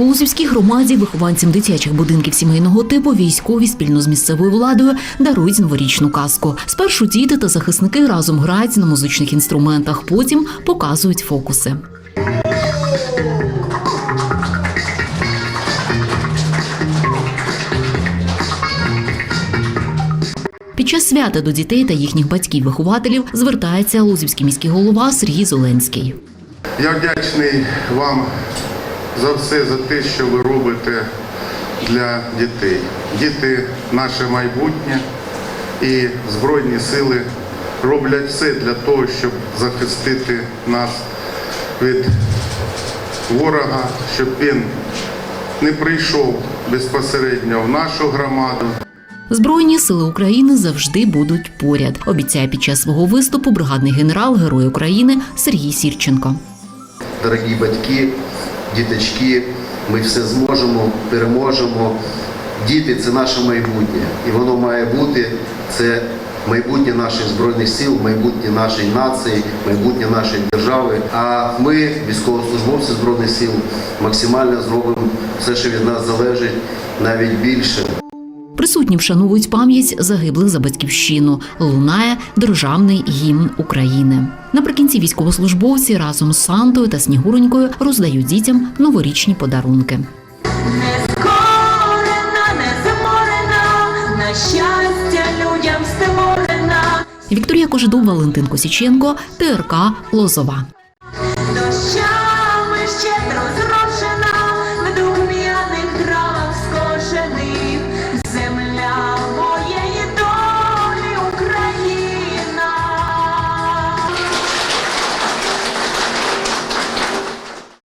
У Лузівській громаді вихованцям дитячих будинків сімейного типу військові спільно з місцевою владою дарують новорічну казку. Спершу діти та захисники разом грають на музичних інструментах, потім показують фокуси. Під час свята до дітей та їхніх батьків-вихователів звертається лузівський міський голова Сергій Зеленський. Я вдячний вам за все, за те, що ви робите для дітей. Діти наше майбутнє і Збройні сили роблять все для того, щоб захистити нас від ворога, щоб він не прийшов безпосередньо в нашу громаду. Збройні сили України завжди будуть поряд. Обіцяє під час свого виступу бригадний генерал Герой України Сергій Сірченко. дорогі батьки, діточки, ми все зможемо, переможемо. Діти це наше майбутнє, і воно має бути це майбутнє наших збройних сил, майбутнє нашої нації, майбутнє нашої держави. А ми, військовослужбовці збройних сил, максимально зробимо все, що від нас залежить, навіть більше. Присутні вшановують пам'ять загиблих за батьківщину. Лунає державний гімн України. Наприкінці військовослужбовці разом з Сантою та Снігуронькою роздають дітям новорічні подарунки. Щастя людям створена. Вікторія Кожедуб, Валентин Косіченко, ТРК Лозова.